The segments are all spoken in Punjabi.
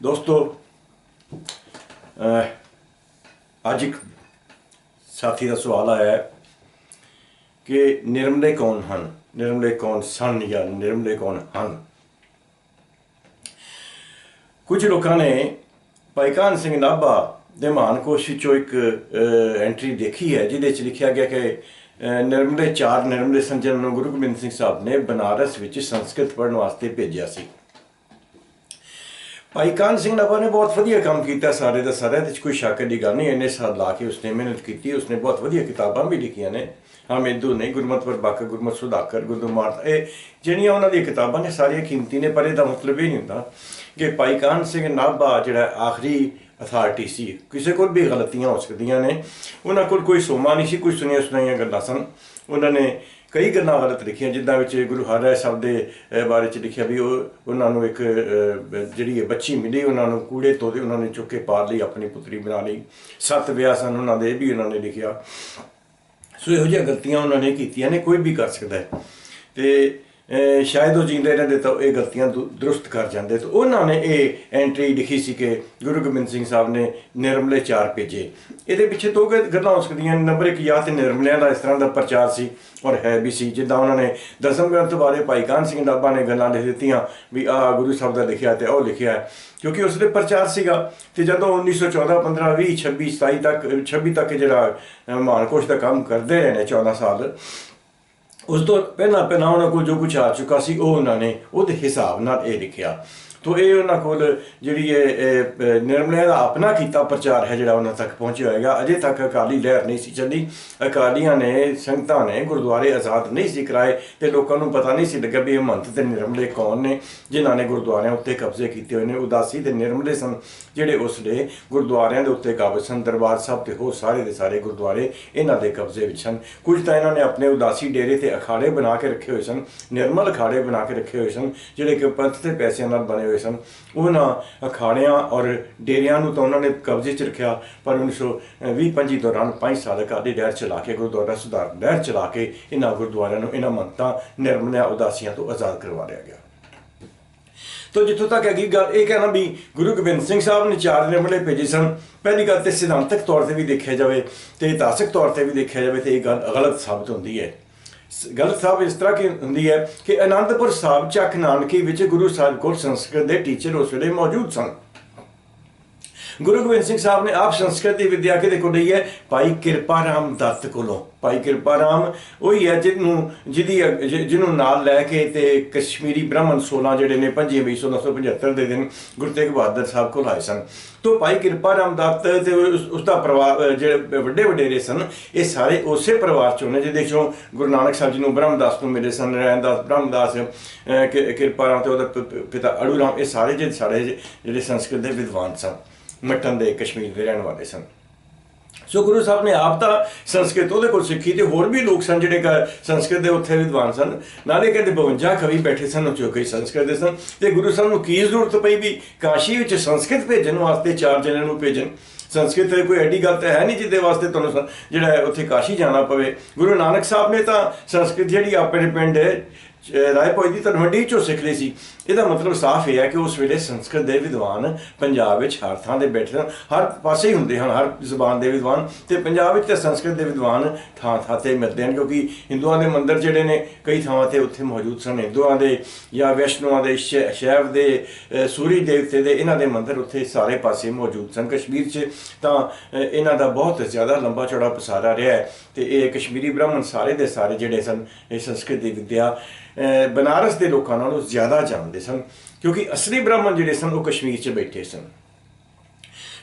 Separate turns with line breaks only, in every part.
ਦੋਸਤੋ ਅੱਜ ਇੱਕ ਸਾਥੀ ਦਾ ਸਵਾਲ ਆਇਆ ਕਿ ਨਿਰਮਲੇ ਕੌਣ ਹਨ? ਨਿਰਮਲੇ ਕੌਣ ਸਨ ਜਾਂ ਨਿਰਮਲੇ ਕੌਣ ਹਨ? ਕੁਝ ਲੋਕਾਂ ਨੇ ਭਾਈਕਾਨ ਸਿੰਘ ਨਾਭਾ ਦੇ ਮਹਾਨ ਕੋਸ਼ 'ਚੋਂ ਇੱਕ ਐਂਟਰੀ ਦੇਖੀ ਹੈ, ਜਿਹਦੇ ਵਿੱਚ ਲਿਖਿਆ ਗਿਆ ਕਿ ਨਿਰਮਲੇ ਚਾਰ ਨਿਰਮਲੇ ਸੰਜਨ ਨੂੰ ਗੁਰੂ ਗੋਬਿੰਦ ਸਿੰਘ ਸਾਹਿਬ ਨੇ ਬਨਾਰਸ ਵਿੱਚ ਸੰਸਕ੍ਰਿਤ ਪੜ੍ਹਨ ਵਾਸਤੇ ਭੇਜਿਆ ਸੀ। ਭਾਈ ਕਾਨ ਸਿੰਘ ਨਾਭਾ ਨੇ ਬਹੁਤ ਵਧੀਆ ਕੰਮ ਕੀਤਾ ਸਾਰੇ ਦਾ ਸਾਰਾ ਇਹਦੇ 'ਚ ਕੋਈ ਸ਼ੱਕ ਦੀ ਗੱਲ ਨਹੀਂ, ਇੰਨੇ ਸਾਲ ਲਾ ਕੇ ਉਸਨੇ ਮਿਹਨਤ ਕੀਤੀ, ਉਸਨੇ ਬਹੁਤ ਵਧੀਆ ਕਿਤਾਬਾਂ ਵੀ ਲਿਖੀਆਂ ਨੇ। ਹਮੇਦੂ ਨਹੀਂ ਗੁਰਮਤ ਪਰ ਗੁਰਮਤ ਸੁਧਾਕਰ ਗੁਰਦੁਮਾਰਤ ਇਹ ਜਿਹੜੀਆਂ ਉਹਨਾਂ ਦੀਆਂ ਕਿਤਾਬਾਂ ਨੇ, ਸਾਰੀਆਂ ਕੀਮਤੀ ਨੇ, ਪਰ ਇਹਦਾ ਮਤਲਬ ਇਹ ਨਹੀਂ ਹੁੰਦਾ ਕਿ ਭਾਈ ਕਾਨ ਸਿੰਘ ਨਾਭਾ ਜਿਹੜਾ ਆਖਰੀ ਅਥਾਰਟੀ ਸੀ, ਕਿਸੇ ਕੋਲ ਵੀ ਗਲਤੀਆਂ ਹੋ ਸਕਦੀਆਂ ਨੇ। ਉਹਨਾਂ ਕੋਲ ਕੋਈ ਸੋਮਾ ਨਹੀਂ ਸੀ, ਕੋਈ ਸੁਣੀਆਂ ਸੁਣਾਈਆਂ ਗੱਲਾਂ ਸਨ। ਉਹਨਾਂ ਨੇ ਕਈ ਗੱਲਾਂ ਗਲਤ ਲਿਖੀਆਂ, ਜਿੱਦਾਂ ਵਿੱਚ ਗੁਰੂ ਹਰਿ ਸਾਹਿਬ ਦੇ ਬਾਰੇ ਚ ਲਿਖਿਆ ਵੀ ਉਹ, ਉਹਨਾਂ ਨੂੰ ਇੱਕ ਜਿਹੜੀ ਇਹ ਬੱਚੀ ਮਿਲੀ, ਉਹਨਾਂ ਨੂੰ ਕੂੜੇ ਤੋਂ ਦੇ ਉਹਨਾਂ ਨੇ ਚੁੱਕ ਕੇ ਪਾਲ ਲਈ, ਆਪਣੀ ਪੁੱਤਰੀ ਬਣਾ ਲਈ। ਸੱਤ ਵਿਆਹ ਸਨ, ਉਹਨਾਂ ਦੇ ਇਹ ਵੀ ਉਹਨਾਂ ਨੇ ਲਿਖਿਆ। ਸੋ ਇਹੋ ਜਿਹੀਆਂ ਗਲਤੀਆਂ ਉਹਨਾਂ ਨੇ ਕੀਤੀਆਂ ਨੇ, ਕੋਈ ਵੀ ਕਰ ਸਕਦਾ ਹੈ। ਤੇ ਸ਼ਾਇਦ ਉਹ ਜਿੰਦੇ ਰਹਿੰਦੇ ਤਾਂ ਇਹ ਗਲਤੀਆਂ ਦੁ- ਦਰੁਸਤ ਕਰ ਜਾਂਦੇ ਤਾਂ ਉਹਨਾਂ ਨੇ ਇਹ ਐਂਟਰੀ ਲਿਖੀ ਸੀ ਕਿ ਗੁਰੂ ਗੋਬਿੰਦ ਸਿੰਘ ਸਾਹਿਬ ਨੇ ਨਿਰਮਲੇ ਚਾਰ ਭੇਜੇ। ਇਹਦੇ ਪਿੱਛੇ ਦੋ ਗ- ਗੱਲਾਂ ਹੋ ਸਕਦੀਆਂ ਨੰਬਰ ਇੱਕ ਜਾਂ ਤੇ ਨਿਰਮਲਿਆਂ ਦਾ ਇਸ ਤਰ੍ਹਾਂ ਦਾ ਪ੍ਰਚਾਰ ਸੀ ਔਰ ਹੈ ਵੀ ਸੀ। ਜਿੱਦਾਂ ਉਹਨਾਂ ਨੇ ਦਸਮ ਗ੍ਰੰਥ ਬਾਰੇ ਭਾਈ ਕਾਨ ਸਿੰਘ ਨਾਭਾ ਨੇ ਗੱਲਾਂ ਲਿਖ ਦਿੱਤੀਆਂ ਵੀ ਆਹ ਗੁਰੂ ਸਾਹਿਬ ਦਾ ਲਿਖਿਆ ਤੇ ਉਹ ਲਿਖਿਆ ਕਿਉਂਕਿ ਉਸ ਦੇ ਪ੍ਰਚਾਰ ਸੀਗਾ ਤੇ ਜਦੋਂ 1914 15 20 26 27 ਤੱਕ 26 ਤੱਕ ਜਿਹੜਾ ਅਹ, ਦਾ ਕੰਮ ਕਰਦੇ ਰਹੇ ਨੇ 14 ਸਾਲ ਉਸ ਤੋਂ ਪਹਿਲਾਂ ਪਹਿਲਾਂ ਉਹਨਾਂ ਕੋਲ ਜੋ ਕੁਝ ਆ ਚੁੱਕਾ ਸੀ, ਉਹ ਉਹਨਾਂ ਨੇ ਉਹਦੇ ਹਿਸਾਬ ਨਾਲ ਇਹ ਲਿਖਿਆ। ਤੋ ਇਹ ਉਹਨਾਂ ਕੋਲ ਜਿਹੜੀ ਇਹ ਇਹ, ਨਿਰਮਲਿਆਂ ਦਾ ਆਪਣਾ ਕੀਤਾ ਪ੍ਰਚਾਰ ਹੈ ਜਿਹੜਾ ਉਹਨਾਂ ਤੱਕ ਪਹੁੰਚਿਆ ਹੋਏਗਾ। ਅਜੇ ਤੱਕ ਅਕਾਲੀ ਲਹਿਰ ਨਹੀਂ ਸੀ ਚੱਲੀ। ਅਕਾਲੀਆਂ ਨੇ ਸੰਗਤਾਂ ਨੇ ਗੁਰਦੁਆਰੇ ਆਜ਼ਾਦ ਨਹੀਂ ਸੀ ਕਰਾਏ ਤੇ ਲੋਕਾਂ ਨੂੰ ਪਤਾ ਨਹੀਂ ਸੀ ਲੱਗਾ ਵੀ ਇਹ ਮਹੰਤ ਤੇ ਨਿਰਮਲੇ ਕੌਣ ਨੇ ਜਿਨ੍ਹਾਂ ਨੇ ਗੁਰਦੁਆਰਿਆਂ ਉੱਤੇ ਕਬਜ਼ੇ ਕੀਤੇ ਹੋਏ ਨੇ। ਉਦਾਸੀ ਤੇ ਨਿਰਮਲੇ ਸਨ ਜਿਹੜੇ ਉਸ ਦੇ ਗੁਰਦੁਆਰਿਆਂ ਦੇ ਉੱਤੇ ਕਾਬਜ ਸਨ। ਦਰਬਾਰ ਸਾਹਿਬ ਤੇ ਹੋਰ ਸਾਰੇ ਦੇ ਸਾਰੇ ਗੁਰਦੁਆਰੇ ਇਹਨਾਂ ਦੇ ਕਬਜ਼ੇ ਵਿੱਚ ਸਨ। ਕੁਝ ਤਾਂ ਇਹਨਾਂ ਨੇ ਆਪਣੇ ਉਦਾਸੀ ਡੇਰੇ ਤੇ ਅਖਾੜੇ ਬਣਾ ਕੇ ਰੱਖੇ ਹੋਏ ਸਨ। ਨਿਰਮਲ ਅਖਾੜੇ ਬਣਾ ਕੇ ਰੱਖੇ ਹੋਏ ਸਨ ਜਿਹੜੇ ਕਿ ਪੰਥ ਤੇ ਪੈਸਿਆਂ ਨਾਲ ਬਣੇ ਹੋਏ ਸਨ। ਉਹਨਾਂ ਅਖਾੜਿਆਂ ਔਰ ਡੇਰਿਆਂ ਨੂੰ ਤਾਂ ਉਹਨਾਂ ਨੇ ਕਬਜ਼ੇ 'ਚ ਰੱਖਿਆ, ਪਰ 1920 25 ਦੌਰਾਨ 5 ਸਾਲ ਅਕਾਲੀ ਲਹਿਰ ਚਲਾ ਕੇ ਗੁਰਦੁਆਰਾ ਸੁਧਾਰ ਲਹਿਰ ਚਲਾ ਕੇ ਇਹਨਾਂ ਗੁਰਦੁਆਰਿਆਂ ਨੂੰ, ਇਹਨਾਂ ਮੰਤਾਂ ਨਿਰਮਲਿਆਂ, ਉਦਾਸੀਆਂ ਤੋਂ ਆਜ਼ਾਦ ਕਰਵਾ ਲਿਆ ਗਿਆ। ਤੋ ਜਿੱਥੋਂ ਤੱਕ ਹੈਗੀ ਗੱਲ, ਇਹ ਕਹਿਣਾ ਵੀ ਗੁਰੂ ਗੋਬਿੰਦ ਸਿੰਘ ਸਾਹਿਬ ਨੇ ਚਾਰ ਨਿਰਮਲੇ ਭੇਜੇ ਸਨ। ਪਹਿਲੀ ਗੱਲ ਤੇ ਸਿਧਾਂਤਕ ਤੌਰ ਤੇ ਵੀ ਦੇਖਿਆ ਜਾਵੇ ਤੇ ਇਤਿਹਾਸਕ ਤੌਰ ਤੇ ਵੀ ਦੇਖਿਆ ਜਾਵੇ ਤੇ ਇਹ ਗੱਲ ਗਲਤ ਸਾਬਤ ਹੁੰਦੀ ਹੈ। ਗਲਤ ਸਾਹਿਬ ਇਸ ਤਰ੍ਹਾਂ ਕੀ ਹੁੰਦੀ ਹੈ ਕਿ ਅਨੰਦਪੁਰ ਸਾਹਿਬ, ਚੱਕ ਨਾਨਕੀ ਵਿੱਚ ਗੁਰੂ ਸਾਹਿਬ ਕੋਲ ਸੰਸਕ੍ਰਿਤ ਦੇ ਟੀਚਰ ਉਸ ਵੇਲੇ ਮੌਜੂਦ ਸਨ। ਗੁਰੂ ਗੋਬਿੰਦ ਸਿੰਘ ਸਾਹਿਬ ਨੇ ਆਪ ਸੰਸਕ੍ਰਿਤ ਦੀ ਵਿਦਿਆ ਕਿਹਦੇ ਕੋਲ ਲਈ ਹੈ, ਭਾਈ ਕਿਰਪਾ ਰਾਮ ਦੱਤ ਕੋਲੋਂ, ਭਾਈ ਕਿਰਪਾ ਰਾਮ, ਉਹੀ ਹੈ ਜਿਹਨੂੰ, ਜਿਹਦੀ ਜਿ- ਜਿਹਨੂੰ ਨਾਲ ਲੈ ਕੇ ਤੇ ਕਸ਼ਮੀਰੀ ਬ੍ਰਾਹਮਣ 16 ਜਿਹੜੇ ਨੇ 5 ਮਈ 1975 ਦੇ ਦਿਨ ਗੁਰੂ ਤੇਗ ਬਹਾਦਰ ਸਾਹਿਬ ਕੋਲ ਆਏ ਸਨ। ਤੋਂ ਭਾਈ ਕਿਰਪਾ ਰਾਮ ਦੱਤ ਤੇ ਉਸ ਦਾ ਪਰਿਵਾਰ ਜਿਹੜੇ ਵੱਡੇ ਵਡੇਰੇ ਸਨ, ਇਹ ਸਾਰੇ ਉਸੇ ਪਰਿਵਾਰ ਚੋਂ ਨੇ ਜਿਹਦੇ ਚੋਂ ਗੁਰੂ ਨਾਨਕ ਸਾਹਿਬ ਜੀ ਨੂੰ ਬ੍ਰਹਮਦਾਸ ਨੂੰ ਮਿਲੇ ਸਨ ਰਹਿਣਦਾਸ ਬ੍ਰਹਮਦਾਸ ਕਿ- ਕਿਰਪਾ ਰਾਮ ਤੇ ਉਹਦਾ ਪਿਤਾ ਅੜੂ ਰਾਮ, ਇਹ ਸਾਰੇ, ਜਿਹੜੇ ਸਾਡੇ ਜਿਹੜੇ ਸੰਸਕ੍ਰਿਤ ਦੇ ਵਿਦਵਾਨ ਸਨ। ਮੱਟਨ ਦੇ ਕਸ਼ਮੀਰ ਦੇ ਰਹਿਣ ਵਾਲੇ ਸਨ। ਸੋ ਗੁਰੂ ਸਾਹਿਬ ਨੇ ਆਪ ਤਾਂ ਸੰਸਕ੍ਰਿਤ ਉਹਦੇ ਕੋਲ ਸਿੱਖੀ ਤੇ ਹੋਰ ਵੀ ਲੋਕ ਸਨ ਜਿਹੜੇ ਕ- ਸੰਸਕ੍ਰਿਤ ਦੇ ਉੱਥੇ ਵਿਦਵਾਨ ਸਨ। ਨਾਲੇ ਕਹਿੰਦੇ 52 ਕਵੀ ਬੈਠੇ ਸਨ, ਉਹ ਕਈ ਸੰਸਕ੍ਰਿਤ ਦੇ ਸਨ। ਤੇ ਗੁਰੂ ਸਾਹਿਬ ਨੂੰ ਕੀ ਜ਼ਰੂਰਤ ਪਈ ਵੀ ਕਾਸ਼ੀ ਵਿੱਚ ਸੰਸਕ੍ਰਿਤ ਭੇਜਣ ਵਾਸਤੇ ਚਾਰ ਜਣਿਆਂ ਨੂੰ ਭੇਜਣ? ਸੰਸਕ੍ਰਿਤ ਤੇ ਕੋਈ ਐਡੀ ਗੱਲ ਤਾਂ ਹੈ ਨਹੀਂ ਜਿਹਦੇ ਵਾਸਤੇ ਤੁਹਾਨੂੰ ਜਿਹੜਾ ਹੈ ਉੱਥੇ ਕਾਸ਼ੀ ਜਾਣਾ ਪਵੇ। ਗੁਰੂ ਨਾਨਕ ਸਾਹਿਬ ਨੇ ਤਾਂ ਸੰਸਕ੍ਰਿਤ ਜਿਹੜੀ ਆਪਣੇ ਪਿੰਡ ਰਾਏ ਰਾਏਪੁਰ ਦੀ ਤਲਵੰਡੀ ਚੋਂ ਸਿੱਖ ਲਈ ਸੀ। ਇਹਦਾ ਮਤਲਬ ਸਾਫ਼ ਇਹ ਹੈ ਕਿ ਉਸ ਵੇਲੇ ਸੰਸਕ੍ਰਿਤ ਦੇ ਵਿਦਵਾਨ ਪੰਜਾਬ ਵਿੱਚ ਹਰ ਥਾਂ 'ਤੇ ਬੈਠੇ ਸਨ, ਹਰ ਪਾਸੇ ਹੀ ਹੁੰਦੇ ਹਨ, ਹਰ ਜ਼ੁਬਾਨ ਦੇ ਵਿਦਵਾਨ ਤੇ ਪੰਜਾਬ ਵਿੱਚ ਤੇ ਸੰਸਕ੍ਰਿਤ ਦੇ ਵਿਦਵਾਨ ਥਾਂ ਥਾਂ ਤੇ ਮਿਲਦੇ ਹਨ ਕਿਉਂਕਿ ਹਿੰਦੂਆਂ ਦੇ ਮੰਦਰ ਜਿਹੜੇ ਨੇ ਕਈ ਥਾਵਾਂ ਤੇ ਉੱਥੇ ਮੌਜੂਦ ਸਨ, ਹਿੰਦੂਆਂ ਦੇ ਜਾਂ ਵੈਸ਼ਨੂਆਂ ਦੇ, ਸ਼ੈ- ਸ਼ੈਵ ਦੇ ਸੂਰੀ ਦੇਵਤੇ ਦੇ, ਇਹਨਾਂ ਦੇ ਮੰਦਰ ਉੱਥੇ ਸਾਰੇ ਪਾਸੇ ਮੌਜੂਦ ਸਨ। ਕਸ਼ਮੀਰ 'ਚ ਤਾਂ ਇਹਨਾਂ ਦਾ ਬਹੁਤ ਜ਼ਿਆਦਾ ਲੰਬਾ ਚੌੜਾ ਪਸਾਰਾ ਰਿਹਾ ਹੈ ਤੇ ਇਹ ਕਸ਼ਮੀਰੀ ਬ੍ਰਾਹਮਣ ਸਾਰੇ ਦੇ ਸਾਰੇ ਜਿਹੜੇ ਸਨ, ਇਹ ਸੰਸਕ੍ਰਿਤ ਦੀ ਵਿਦਿਆ ਬਨਾਰਸ ਦੇ ਲੋਕਾਂ ਨਾਲੋਂ ਜ਼ਿਆਦਾ ਜਾਣਦੇ ਸਨ, ਕਿਉਂਕਿ ਅਸਲੀ ਬ੍ਰਾਹਮਣ ਜਿਹੜੇ ਸਨ, ਉਹ ਕਸ਼ਮੀਰ 'ਚ ਬੈਠੇ ਸਨ।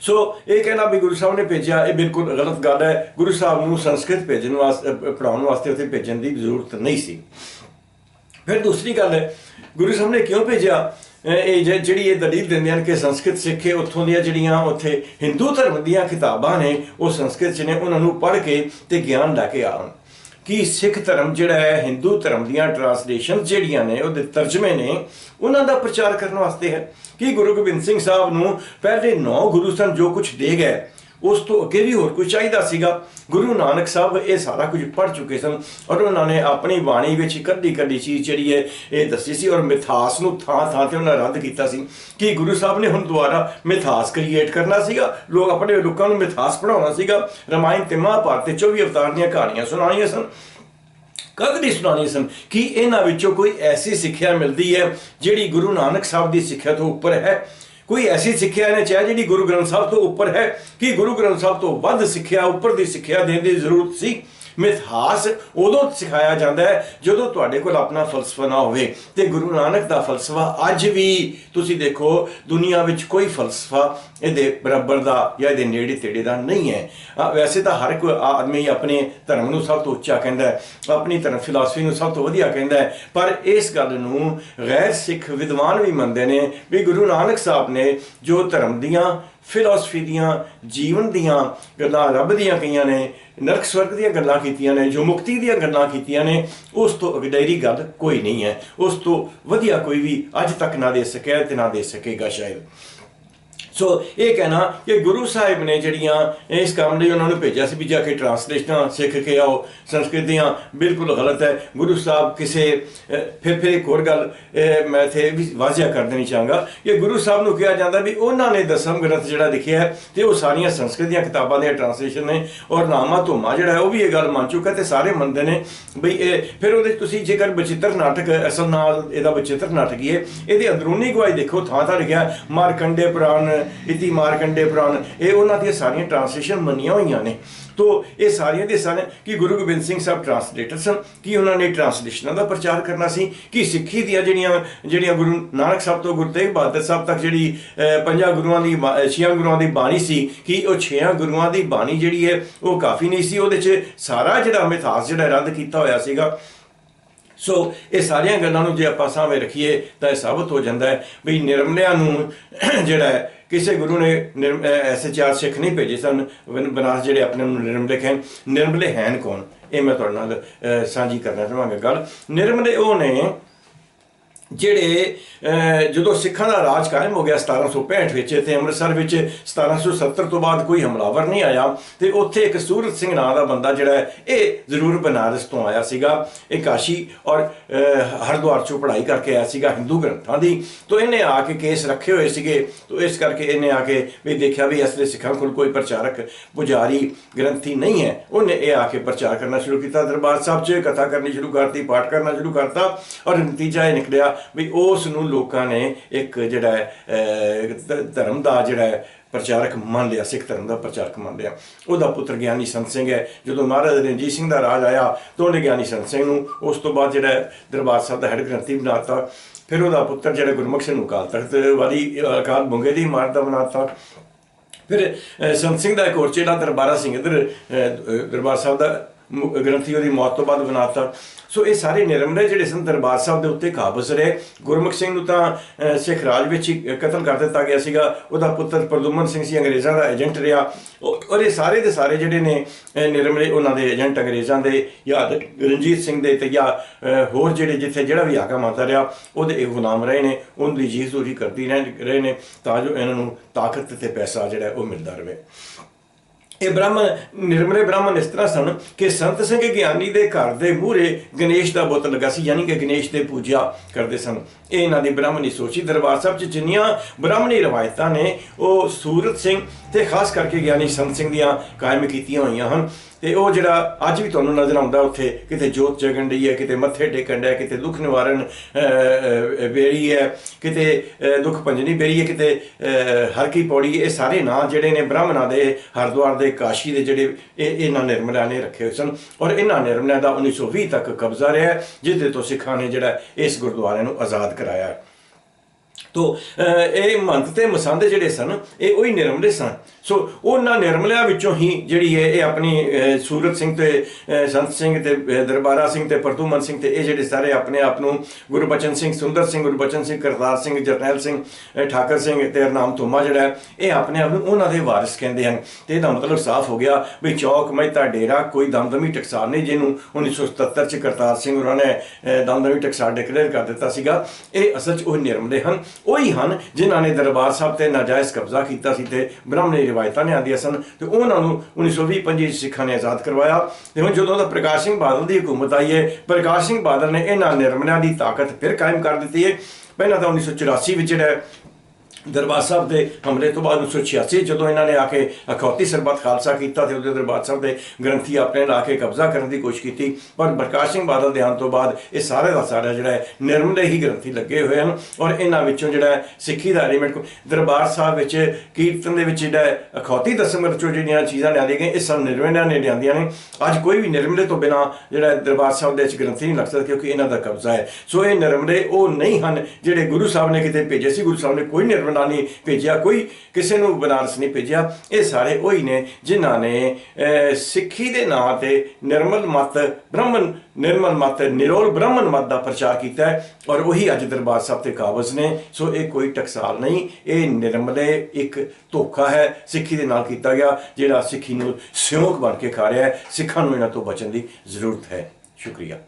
ਸੋ ਇਹ ਕਹਿਣਾ ਵੀ ਗੁਰੂ ਸਾਹਿਬ ਨੇ ਭੇਜਿਆ, ਇਹ ਬਿਲਕੁਲ ਗਲਤ ਗੱਲ ਹੈ। ਗੁਰੂ ਸਾਹਿਬ ਨੂੰ ਸੰਸਕ੍ਰਿਤ ਭੇਜਣ ਵਾਸਤੇ ਪੜਾਉਣ ਵਾਸਤੇ ਉੱਥੇ ਭੇਜਣ ਦੀ ਜ਼ਰੂਰਤ ਨਹੀਂ ਸੀ। ਫਿਰ ਦੂਸਰੀ ਗੱਲ ਹੈ, ਗੁਰੂ ਸਾਹਿਬ ਨੇ ਕਿਉਂ ਭੇਜਿਆ? ਇਹ ਜੇ- ਜਿਹੜੀ ਇਹ ਦਲੀਲ ਦਿੰਦੇ ਹਨ ਕਿ ਸੰਸਕ੍ਰਿਤ ਸਿੱਖੇ, ਉੱਥੋਂ ਦੀਆਂ ਜਿਹੜੀਆਂ ਉੱਥੇ ਹਿੰਦੂ ਧਰਮ ਦੀਆਂ ਕਿਤਾਬਾਂ ਨੇ, ਉਹ ਸੰਸਕ੍ਰਿਤ 'ਚ ਨੇ, ਉਹਨਾਂ ਨੂੰ ਪੜ੍ਹ ਕੇ ਤੇ ਗਿਆਨ ਲੈ ਕੇ ਆਉਣ। ਕਿ ਸਿੱਖ ਧਰਮ ਜਿਹੜਾ ਹੈ, ਹਿੰਦੂ ਧਰਮ ਦੀਆਂ ਟਰਾਂਸਲੇਸ਼ਨ ਜਿਹੜੀਆਂ ਨੇ, ਉਹਦੇ ਤਰਜਮੇ ਨੇ, ਉਹਨਾਂ ਦਾ ਪ੍ਰਚਾਰ ਕਰਨ ਵਾਸਤੇ ਹੈ। ਕਿ ਗੁਰੂ ਗੋਬਿੰਦ ਸਿੰਘ ਸਾਹਿਬ ਨੂੰ ਪਹਿਲੇ ਨੌ ਗੁਰੂ ਸਨ ਜੋ ਕੁਝ ਦੇ ਗਏ? ਉਸ ਤੋਂ ਅੱਗੇ ਵੀ ਹੋਰ ਕੁਝ ਚਾਹੀਦਾ ਸੀਗਾ। ਗੁਰੂ ਨਾਨਕ ਸਾਹਿਬ ਇਹ ਸਾਰਾ ਕੁਝ ਪੜ੍ਹ ਚੁੱਕੇ ਸਨ ਔਰ ਉਹਨਾਂ ਨੇ ਆਪਣੀ ਬਾਣੀ ਵਿੱਚ ਕੱਢੀ ਕੱਢੀ ਚੀਜ਼ ਜਿਹੜੀ ਹੈ ਇਹ ਦੱਸੀ ਸੀ ਔਰ ਮਿਥਾਸ ਨੂੰ ਥਾਂ ਥਾਂ ਤੇ ਉਹਨਾਂ ਰੱਦ ਕੀਤਾ ਸੀ ਕਿ ਗੁਰੂ ਸਾਹਿਬ ਨੇ ਹੁਣ ਦੁਬਾਰਾ ਮਿਥਾਸ ਕ੍ਰੀਏਟ ਕਰਨਾ ਸੀਗਾ। ਲੋਕ ਆਪਣੇ ਲੋਕਾਂ ਨੂੰ ਮਿਥਾਸ ਪੜਾਉਣਾ ਸੀਗਾ। ਰਮਾਇਣ ਤੇ ਮਹਾਭਾਰਤ ਤੇ 24 ਅਵਤਾਰ ਦੀਆਂ ਕਹਾਣੀਆਂ ਸੁਣਾਉਣੀਆਂ ਸਨ। ਕਦ ਨਹੀਂ ਸੁਣਾਉਣੀ ਸਨ ਕਿ ਇਹਨਾਂ ਵਿੱਚੋਂ ਕੋਈ ਐਸੀ ਸਿੱਖਿਆ ਮਿਲਦੀ ਹੈ ਜਿਹੜੀ ਗੁਰੂ ਨਾਨਕ ਸਾਹਿਬ ਦੀ ਸਿੱਖਿਆ ਤੋਂ ਉੱਪਰ ਹੈ? ਕੋਈ ਐਸੀ ਸਿੱਖਿਆ ਇਹਨੇ ਚਾਹੇ ਜਿਹੜੀ ਗੁਰੂ ਗ੍ਰੰਥ ਸਾਹਿਬ ਤੋਂ ਉੱਪਰ ਹੈ। ਕਿ ਗੁਰੂ ਗ੍ਰੰਥ ਸਾਹਿਬ ਤੋਂ ਵੱਧ ਸਿੱਖਿਆ, ਉੱਪਰ ਦੀ ਸਿੱਖਿਆ ਦੇਣ ਦੀ ਜ਼ਰੂਰਤ ਸੀ? ਮਿਥਾਸ ਉਦੋਂ ਸਿਖਾਇਆ ਜਾਂਦਾ ਹੈ ਜਦੋਂ ਤੁਹਾਡੇ ਕੋਲ ਆਪਣਾ ਫਲਸਫਾ ਨਾ ਹੋਵੇ। ਤੇ ਗੁਰੂ ਨਾਨਕ ਦਾ ਫਲਸਫਾ ਅੱਜ ਵੀ ਤੁਸੀਂ ਦੇਖੋ, ਦੁਨੀਆ ਵਿੱਚ ਕੋਈ ਫਲਸਫਾ ਇਹਦੇ ਬਰਾਬਰ ਦਾ ਜਾਂ ਇਹਦੇ ਨੇੜੇ ਤੇੜੇ ਦਾ ਨਹੀਂ ਹੈ। ਵੈਸੇ ਤਾਂ ਹਰ ਕੋਈ ਆਦਮੀ ਆਪਣੇ ਧਰਮ ਨੂੰ ਸਭ ਤੋਂ ਉੱਚਾ ਕਹਿੰਦਾ ਹੈ, ਆਪਣੀ ਧਰਮ ਫਿਲਾਸਫੀ ਨੂੰ ਸਭ ਤੋਂ ਵਧੀਆ ਕਹਿੰਦਾ ਹੈ। ਪਰ ਇਸ ਗੱਲ ਨੂੰ ਗੈਰ ਸਿੱਖ ਵਿਦਵਾਨ ਵੀ ਮੰਨਦੇ ਨੇ ਵੀ ਗੁਰੂ ਨਾਨਕ ਸਾਹਿਬ ਨੇ ਜੋ ਧਰਮ ਦੀਆਂ ਫਿਲਾਸਫੀ ਦੀਆਂ, ਜੀਵਨ ਦੀਆਂ ਗੱਲਾਂ, ਰੱਬ ਦੀਆਂ ਕਈਆਂ ਨੇ, ਨਰਕ ਸਵਰਗ ਦੀਆਂ ਗੱਲਾਂ ਕੀਤੀਆਂ ਨੇ, ਜੋ ਮੁਕਤੀ ਦੀਆਂ ਗੱਲਾਂ ਕੀਤੀਆਂ ਨੇ, ਉਸ ਤੋਂ ਅਗਡੇਰੀ ਗੱਲ ਕੋਈ ਨਹੀਂ ਹੈ। ਉਸ ਤੋਂ ਵਧੀਆ ਕੋਈ ਵੀ ਅੱਜ ਤੱਕ ਨਾ ਦੇ ਸਕਿਆ ਤੇ ਨਾ ਦੇ ਸਕੇਗਾ ਸ਼ਾਇਦ। ਸੋ ਇਹ ਕਹਿਣਾ ਕਿ ਗੁਰੂ ਸਾਹਿਬ ਨੇ ਜਿਹੜੀਆਂ ਇਸ ਕੰਮ ਲਈ ਉਹਨਾਂ ਨੂੰ ਭੇਜਿਆ ਸੀ ਵੀ ਜਾ ਕੇ ਟਰਾਂਸਲੇਸ਼ਨਾਂ ਸਿੱਖ ਕੇ ਆਓ ਸੰਸਕ੍ਰਿਤ ਦੀਆਂ ਬਿਲਕੁਲ ਗਲਤ ਹੈ। ਗੁਰੂ ਸਾਹਿਬ ਕਿਸੇ ਫਿਰ ਫਿਰ ਇੱਕ ਹੋਰ ਗੱਲ ਮੈਂ ਇੱਥੇ ਵੀ ਵਾਜ਼ਿਆ ਕਰ ਦੇਣੀ ਚਾਹਾਂਗਾ ਕਿ ਗੁਰੂ ਸਾਹਿਬ ਨੂੰ ਕਿਹਾ ਜਾਂਦਾ ਵੀ ਉਹਨਾਂ ਨੇ ਦਸਮ ਗ੍ਰੰਥ ਜਿਹੜਾ ਲਿਖਿਆ ਹੈ ਤੇ ਉਹ ਸਾਰੀਆਂ ਸੰਸਕ੍ਰਿਤ ਦੀਆਂ ਕਿਤਾਬਾਂ ਦੀਆਂ ਟਰਾਂਸਲੇਸ਼ਨ ਨੇ ਔਰ ਨਾਮਾ ਧੋਮਾ ਜਿਹੜਾ ਹੈ ਉਹ ਵੀ ਇਹ ਗੱਲ ਮੰਨ ਚੁੱਕਾ ਤੇ ਸਾਰੇ ਮੰਨਦੇ ਨੇ ਬਈ ਇਹ, ਫਿਰ ਉਹਦੇ 'ਚ ਤੁਸੀਂ ਜੇਕਰ ਬਚਿੱਤਰ ਨਾਟਕ, ਅਸਲ ਨਾਲ ਇਹਦਾ ਬਚਿੱਤਰ ਨਾਟਕ ਹੀ ਹੈ ਇਹਦੀ ਅੰਦਰੂਨੀ ਗਵਾਹੀ ਦੇਖੋ, ਥਾਂ ਥਾਂ ਲਿਖਿਆ, ਮਾਰਕੰਡੇ ਪੁਰਾਣ ਇਤੀ ਮਾਰਕੰਡੇ ਪੁਰਾਣ ਇਹ ਉਹਨਾਂ ਦੀਆਂ ਸਾਰੀਆਂ ਟਰਾਂਸਲੇਸ਼ਨ ਮੰਨੀਆਂ ਹੋਈਆਂ ਨੇ। ਤੋ ਇਹ ਸਾਰੀਆਂ ਦੇ ਸਾਰੇ ਕਿ ਗੁਰੂ ਗੋਬਿੰਦ ਸਿੰਘ ਸਾਹਿਬ ਟਰਾਂਸਲੇਟਰ ਸਨ, ਕਿ ਉਹਨਾਂ ਨੇ ਟਰਾਂਸਲੇਸ਼ਨਾਂ ਦਾ ਪ੍ਰਚਾਰ ਕਰਨਾ ਸੀ, ਕਿ ਸਿੱਖੀ ਦੀਆਂ ਜਿਹੜੀਆਂ ਜਿਹੜੀਆਂ ਗੁਰੂ ਨਾਨਕ ਸਾਹਿਬ ਤੋਂ ਗੁਰੂ ਤੇਗ ਬਹਾਦਰ ਸਾਹਿਬ ਤੱਕ ਜਿਹੜੀ ਪੰਜਾਂ ਗੁਰੂਆਂ ਦੀ ਬਾ- ਛੇਆਂ ਗੁਰੂਆਂ ਦੀ ਬਾਣੀ ਸੀ, ਕਿ ਉਹ ਛੇਆਂ ਗੁਰੂਆਂ ਦੀ ਬਾਣੀ ਜਿਹੜੀ ਹੈ, ਉਹ ਕਾਫੀ ਨਹੀਂ ਸੀ। ਉਹਦੇ 'ਚ ਸਾਰਾ ਜਿਹੜਾ ਮਿਥਾਸ ਜਿਹੜਾ ਰੱਦ ਕੀਤਾ ਹੋਇਆ ਸੀਗਾ। ਸੋ ਇਹ ਸਾਰੀਆਂ ਗੱਲਾਂ ਨੂੰ ਜੇ ਆਪਾਂ ਸਾਹਮਣੇ ਰੱਖੀਏ, ਤਾਂ ਇਹ ਸਾਬਤ ਹੋ ਜਾਂਦਾ ਹੈ ਵੀ ਨਿਰਮਲਿਆਂ ਨੂੰ ਜਿਹੜਾ ਕਿਸੇ ਗੁਰੂ ਨੇ ਨਿਰਮ- ਐਸੇ ਚਾਰ ਸਿੱਖ ਨਹੀਂ ਭੇਜੇ ਸਨ। ਬਨ- ਬਨਾਰਸ ਜਿਹੜੇ ਆਪਣੇ ਨੂੰ ਨਿਰਮਲੇ ਕਹਿਣ, ਨਿਰਮਲੇ ਹੈਨ ਕੌਣ? ਇਹ ਮੈਂ ਤੁਹਾਡੇ ਨਾਲ ਸਾਂਝੀ ਕਰਨਾ ਚਾਹਾਂਗਾ ਗੱਲ। ਨਿਰਮਲੇ ਉਹ ਨੇ ਜਿਹੜੇ ਜਦੋਂ ਸਿੱਖਾਂ ਦਾ ਰਾਜ ਕਾਇਮ ਹੋ ਗਿਆ 1765 ਵਿੱਚ ਤੇ ਅੰਮ੍ਰਿਤਸਰ ਵਿੱਚ 1770 ਤੋਂ ਬਾਅਦ ਕੋਈ ਹਮਲਾਵਰ ਨਹੀਂ ਆਇਆ ਤੇ ਉੱਥੇ ਇੱਕ ਸੂਰਤ ਸਿੰਘ ਨਾਂ ਦਾ ਬੰਦਾ ਜਿਹੜਾ ਇਹ ਜ਼ਰੂਰ ਬਨਾਰਸ ਤੋਂ ਆਇਆ ਸੀਗਾ ਇਹ ਕਾਸ਼ੀ ਔਰ ਅਹ, ਹਰਿਦੁਆਰ ਚੋਂ ਪੜ੍ਹਾਈ ਕਰਕੇ ਆਇਆ ਸੀਗਾ ਹਿੰਦੂ ਗ੍ਰੰਥਾਂ ਦੀ ਤੋਂ ਇਹਨੇ ਆ ਕੇ ਕੇਸ ਰੱਖੇ ਹੋਏ ਸੀਗੇ ਤੋਂ ਇਸ ਕਰਕੇ ਇਹਨੇ ਆ ਕੇ ਵੀ ਦੇਖਿਆ ਵੀ ਅਸਲੇ ਸਿੱਖਾਂ ਕੋਲ ਕੋਈ ਪ੍ਰਚਾਰਕ ਪੁਜਾਰੀ ਗ੍ਰੰਥੀ ਨਹੀਂ ਹੈ। ਉਹਨੇ ਇਹ ਆ ਕੇ ਪ੍ਰਚਾਰ ਕਰਨਾ ਸ਼ੁਰੂ ਕੀਤਾ ਦਰਬਾਰ ਸਾਹਿਬ 'ਚ ਕਥਾ ਕਰਨੀ ਸ਼ੁਰੂ ਕਰਤੀ ਪਾਠ ਕਰਨਾ ਸ਼ੁਰੂ ਕਰਤਾ ਔਰ ਨਤੀਜਾ ਇਹ ਨਿਕਲਿਆ ਵੀ ਉਸ ਨੂੰ ਲੋਕਾਂ ਨੇ ਇੱਕ ਜਿਹੜਾ ਹੈ, ਧਰਮ ਦਾ ਜਿਹੜਾ ਪ੍ਰਚਾਰਕ ਮੰਨ ਲਿਆ ਸਿੱਖ ਧਰਮ ਦਾ ਪ੍ਰਚਾਰਕ ਮੰਨ ਲਿਆ। ਉਹਦਾ ਪੁੱਤਰ ਗਿਆਨੀ ਸੰਤ ਸਿੰਘ ਹੈ। ਜਦੋਂ ਮਹਾਰਾਜ ਰਣਜੀਤ ਸਿੰਘ ਦਾ ਰਾਜ ਆਇਆ ਤਾਂ ਉਹਨੇ ਗਿਆਨੀ ਸੰਤ ਸਿੰਘ ਨੂੰ ਉਸ ਤੋਂ ਬਾਅਦ ਜਿਹੜਾ ਦਰਬਾਰ ਸਾਹਿਬ ਦਾ ਹੈਡ ਗ੍ਰੰਥੀ ਬਣਾਤਾ। ਫਿਰ ਉਹਦਾ ਪੁੱਤਰ ਜਿਹੜਾ ਗੁਰਮੁਖ ਸਿੰਘ ਨੂੰ ਅਕਾਲ ਤਖਤ ਵਾਲੀ ਅਕਾਲ ਬੁੰਗੇ ਦੀ ਇਮਾਰਤ ਦਾ ਬਣਾਤਾ। ਫਿਰ ਸੰਤ ਸਿੰਘ ਦਾ ਇੱਕ ਹੋਰ ਚੇਲਾ ਦਰਬਾਰਾ ਸਿੰਘ ਇਧਰ ਦਰਬਾਰ ਸਾਹਿਬ ਦਾ ਗ੍ਰੰਥੀ ਉਹਦੀ ਮੌਤ ਤੋਂ ਬਾਅਦ ਬਣਾਤਾ। ਸੋ ਇਹ ਸਾਰੇ ਨਿਰਮਲੇ ਜਿਹੜੇ ਸਨ ਦਰਬਾਰ ਸਾਹਿਬ ਦੇ ਉੱਤੇ ਕਾਬਜ਼ ਰਹੇ। ਗੁਰਮੁਖ ਸਿੰਘ ਨੂੰ ਤਾਂ ਸਿੱਖ ਰਾਜ ਵਿੱਚ ਹੀ ਕਤਲ ਕਰ ਦਿੱਤਾ ਗਿਆ ਸੀਗਾ। ਉਹਦਾ ਪੁੱਤਰ ਪ੍ਰਦੁਮਨ ਸਿੰਘ ਸੀ, ਅੰਗਰੇਜ਼ਾਂ ਦਾ ਏਜੰਟ ਰਿਹਾ। ਔ- ਔਰ ਇਹ ਸਾਰੇ ਦੇ ਸਾਰੇ ਜਿਹੜੇ ਨੇ ਨਿਰਮਲੇ ਉਹਨਾਂ ਦੇ ਏਜੰਟ ਅੰਗਰੇਜ਼ਾਂ ਦੇ ਜਾਂ ਰਣਜੀਤ ਸਿੰਘ ਦੇ ਤੇ ਜਾਂ ਹੋਰ ਜਿਹੜੇ ਜਿੱਥੇ ਜਿਹੜਾ ਵੀ ਹਾਕਮ ਮਾਤਾ ਰਿਹਾ, ਉਹਦੇ ਇਹ ਗੁਲਾਮ ਰਹੇ ਨੇ। ਉਹਨਾਂ ਦੀ ਜੀ ਹਜ਼ੂਰੀ ਕਰਦੀ ਰਹਿ- ਰਹੇ ਨੇ ਤਾਂ ਜੋ ਇਹਨਾਂ ਨੂੰ ਤਾਕਤ ਤੇ ਪੈਸਾ ਜਿਹੜਾ ਉਹ ਮਿਲਦਾ ਰਹੇ। ਇਹ ਬ੍ਰਾਹਮਣ ਨਿਰਮਲੇ ਬ੍ਰਾਹਮਣ ਇਸ ਤਰ੍ਹਾਂ ਸਨ ਕਿ ਸੰਤ ਸਿੰਘ ਗਿਆਨੀ ਦੇ ਘਰ ਦੇ ਮੂਹਰੇ ਗਣੇਸ਼ ਦਾ ਬੁੱਤ ਲੱਗਾ ਸੀ ਯਾਨੀ ਕਿ ਗਣੇਸ਼ ਦੇ ਪੂਜਾ ਕਰਦੇ ਸਨ। ਇਹ ਇਹਨਾਂ ਦੀ ਬ੍ਰਾਹਮਣੀ ਸੋਚੀ। ਦਰਬਾਰ ਸਾਹਿਬ 'ਚ ਜਿੰਨੀਆਂ ਬ੍ਰਾਹਮਣੀ ਰਵਾਇਤਾਂ ਨੇ ਉਹ ਸੂਰਤ ਸਿੰਘ ਤੇ ਖਾਸ ਕਰਕੇ ਗਿਆਨੀ ਸੰਤ ਸਿੰਘ ਦੀਆਂ ਕਾਇਮ ਕੀਤੀਆਂ ਹੋਈਆਂ ਹਨ। ਤੇ ਉਹ ਜਿਹੜਾ ਅੱਜ ਵੀ ਤੁਹਾਨੂੰ ਨਜ਼ਰ ਆਉਂਦਾ ਉੱਥੇ ਕਿਤੇ ਜੋਤ ਜਗਣ ਰਹੀ ਹੈ ਕਿਤੇ ਮੱਥੇ ਟੇਕਣ ਡਿਆ ਕਿਤੇ ਦੁੱਖ ਨਿਵਾਰਨ ਬੇਰੀ ਹੈ ਕਿਤੇ ਦੁੱਖ ਭੰਜਨੀ ਬੇਰੀ ਹੈ ਕਿਤੇ ਅਹ, ਹਰ ਕੀ ਪੌੜੀ ਇਹ ਸਾਰੇ ਨਾਂ ਜਿਹੜੇ ਨੇ ਬ੍ਰਾਹਮਣਾਂ ਦੇ ਹਰਿਦੁਆਰ ਦੇ ਕਾਸ਼ੀ ਦੇ ਜਿਹੜੇ ਇਹ ਇਹਨਾਂ ਨਿਰਮਲਿਆਂ ਨੇ ਰੱਖੇ ਹੋਏ ਸਨ ਔਰ ਇਹਨਾਂ ਨਿਰਮਲਿਆਂ ਦਾ 1920 ਤੱਕ ਕਬਜ਼ਾ ਰਿਹਾ ਹੈ, ਜਿਹਦੇ ਤੋਂ ਸਿੱਖਾਂ ਨੇ ਜਿਹੜਾ ਇਸ ਗੁਰਦੁਆਰੇ ਨੂੰ ਆਜ਼ਾਦ ਕਰਾਇਆ ਤੋ ਇਹ ਮੰਤ ਤੇ ਮਸੰਦ ਜਿਹੜੇ ਸਨ, ਇਹ ਉਹੀ ਨਿਰਮਲੇ ਸਨ। ਸੋ, ਉਹਨਾਂ ਨਿਰਮਲਿਆਂ ਵਿੱਚੋਂ ਹੀ ਜਿਹੜੀ ਹੈ, ਇਹ ਆਪਣੀ ਸੂਰਤ ਸਿੰਘ ਤੇ ਸੰਤ ਸਿੰਘ ਤੇ ਦਰਬਾਰਾ ਸਿੰਘ ਤੇ ਪਰਤੂਮਨ ਸਿੰਘ ਤੇ, ਇਹ ਜਿਹੜੇ ਸਾਰੇ ਆਪਣੇ ਆਪ ਨੂੰ ਗੁਰਬਚਨ ਸਿੰਘ, ਸੁੰਦਰ ਸਿੰਘ, ਗੁਰਬਚਨ ਸਿੰਘ, ਕਰਤਾਰ ਸਿੰਘ, ਜਰਨੈਲ ਸਿੰਘ ਠਾਕਰ ਸਿੰਘ ਤੇ ਹਰਨਾਮ ਧੁਮਾ ਜਿਹੜਾ, ਇਹ ਆਪਣੇ ਆਪ ਨੂੰ ਉਹਨਾਂ ਦੇ ਵਾਰਿਸ ਕਹਿੰਦੇ ਹਨ। ਤੇ ਇਹਦਾ ਮਤਲਬ ਸਾਫ਼ ਹੋ ਗਿਆ ਵੀ ਚੌਕ, ਮਹਿਤਾ ਡੇਰਾ, ਕੋਈ ਦਮਦਮੀ ਟਕਸਾਲ ਨਹੀਂ, ਜਿਹਨੂੰ 1977 ਚ ਕਰਤਾਰ ਸਿੰਘ ਉਹਨਾਂ ਨੇ ਦਮਦਮੀ ਟਕਸਾਲ ਡਿਕਲੇਅਰ ਕਰ ਦਿੱਤਾ ਸੀਗਾ। ਇਹ ਅਸਲ ਚ ਉਹ ਨਿਰਮਲੇ ਹਨ। ਉਹੀ ਹਨ ਜਿਨ੍ਹਾਂ ਨੇ ਦਰਬਾਰ ਸਾਹਿਬ ਤੇ ਨਾਜਾਇਜ਼ ਕਬਜ਼ਾ ਕੀਤਾ ਸੀ ਤੇ ਬ੍ਰਾਹਮਣੀ ਰਿਵਾਇਤਾਂ ਨੇ ਆਂਦੀਆਂ ਸਨ ਤੇ ਉਹਨਾਂ ਨੂੰ 1920 ਚ ਸਿੱਖਾਂ ਨੇ ਆਜ਼ਾਦ ਕਰਵਾਇਆ। ਤੇ ਹੁਣ ਜਦੋਂ ਦਾ ਪ੍ਰਕਾਸ਼ ਸਿੰਘ ਬਾਦਲ ਦੀ ਹਕੂਮਤ ਆਈ ਹੈ, ਪ੍ਰਕਾਸ਼ ਸਿੰਘ ਬਾਦਲ ਨੇ ਇਹਨਾਂ ਨਿਰਮਲਿਆਂ ਦੀ ਤਾਕਤ ਫਿਰ ਕਾਇਮ ਕਰ ਦਿੱਤੀ ਹੈ। ਪਹਿਲਾਂ ਤਾਂ 1984 ਵਿੱਚ ਜਿਹੜਾ ਦਰਬਾਰ ਸਾਹਿਬ ਦੇ ਹਮਲੇ ਤੋਂ ਬਾਅਦ 1986 ਜਦੋਂ ਇਹਨਾਂ ਨੇ ਆ ਕੇ ਅਖੌਤੀ ਸਰਬੱਤ ਖਾਲਸਾ ਕੀਤਾ ਤੇ ਉਹਦੇ ਦਰਬਾਰ ਸਾਹਿਬ ਦੇ ਗ੍ਰੰਥੀ ਆਪਣੇ ਲਾ ਕੇ ਕਬਜ਼ਾ ਕਰਨ ਦੀ ਕੋਸ਼ਿਸ਼ ਕੀਤੀ। ਪਰ ਪ੍ਰਕਾਸ਼ ਸਿੰਘ ਬਾਦਲ ਦੇ ਆਉਣ ਤੋਂ ਬਾਅਦ ਇਹ ਸਾਰੇ ਦਾ ਸਾਰਾ ਜਿਹੜਾ ਹੈ ਨਿਰਮਲੇ ਹੀ ਗ੍ਰੰਥੀ ਲੱਗੇ ਹੋਏ ਹਨ ਔਰ ਇਹਨਾਂ ਵਿੱਚੋਂ ਜਿਹੜਾ ਸਿੱਖੀ ਦਾ ਐਲੀਮੈਂਟ ਦਰਬਾਰ ਸਾਹਿਬ ਵਿੱਚ ਕੀਰਤਨ ਦੇ ਵਿੱਚ ਜਿਹੜਾ ਅਖੌਤੀ ਦਸਮਰ ਵਿੱਚੋਂ ਜਿਹੜੀਆਂ ਚੀਜ਼ਾਂ ਲਿਆਂਦੀਆਂ ਗਈਆਂ, ਇਹ ਸਭ ਨਿਰਮਲਿਆਂ ਨੇ ਲਿਆਂਦੀਆਂ ਨੇ। ਅੱਜ ਕੋਈ ਵੀ ਨਿਰਮਲੇ ਤੋਂ ਬਿਨਾ ਜਿਹੜਾ ਦਰਬਾਰ ਸਾਹਿਬ ਦੇ ਵਿੱਚ ਗ੍ਰੰਥੀ ਨਹੀਂ ਲੱਗ ਸਕਦਾ ਕਿਉਂਕਿ ਇਹਨਾਂ ਦਾ ਕਬਜ਼ਾ ਹੈ। ਸੋ ਇਹ ਨਿਰਮਲੇ ਉਹ ਨਹੀਂ ਹਨ ਜਿਹੜੇ ਗੁਰੂ ਸਾਹਿਬ ਨੇ ਕਿਤੇ ਭੇਜੇ ਸੀ। ਗੁਰੂ ਸਾਹਿਬ ਨੇ ਕੋਈ ਨਿਰਮਲਾ ਨਹੀਂ ਭੇਜਿਆ, ਕੋਈ ਕਿਸੇ ਨੂੰ ਬਨਾਰਸ ਨਹੀਂ ਭੇਜਿਆ। ਇਹ ਸਾਰੇ ਉਹੀ ਨੇ ਜਿਨ੍ਹਾਂ ਨੇ ਸਿੱਖੀ ਦੇ ਨਾਂ ਤੇ ਨਿਰਮਲ ਮਤ ਬ੍ਰਾਹਮਣ ਨਿਰਮਲ ਮਤ, ਨਿਰੋਲ ਬ੍ਰਾਹਮਣ ਮਤ ਦਾ ਪ੍ਰਚਾਰ ਕੀਤਾ ਹੈ ਔਰ ਉਹੀ ਅੱਜ ਦਰਬਾਰ ਸਾਹਿਬ ਤੇ ਕਾਬਜ਼ ਨੇ। ਸੋ ਇਹ ਕੋਈ ਟਕਸਾਲ ਨਹੀਂ, ਇਹ ਨਿਰਮਲੇ ਇੱਕ ਧੋਖਾ ਹੈ, ਸਿੱਖੀ ਦੇ ਨਾਲ ਕੀਤਾ ਗਿਆ, ਜਿਹੜਾ ਸਿੱਖੀ ਨੂੰ ਸਿਉਂਕ ਬਣ ਕੇ ਖਾ ਰਿਹਾ ਹੈ। ਸਿੱਖਾਂ ਨੂੰ ਇਹਨਾਂ ਤੋਂ ਬਚਣ ਦੀ ਜ਼ਰੂਰਤ ਹੈ। ਸ਼ੁਕਰੀਆ।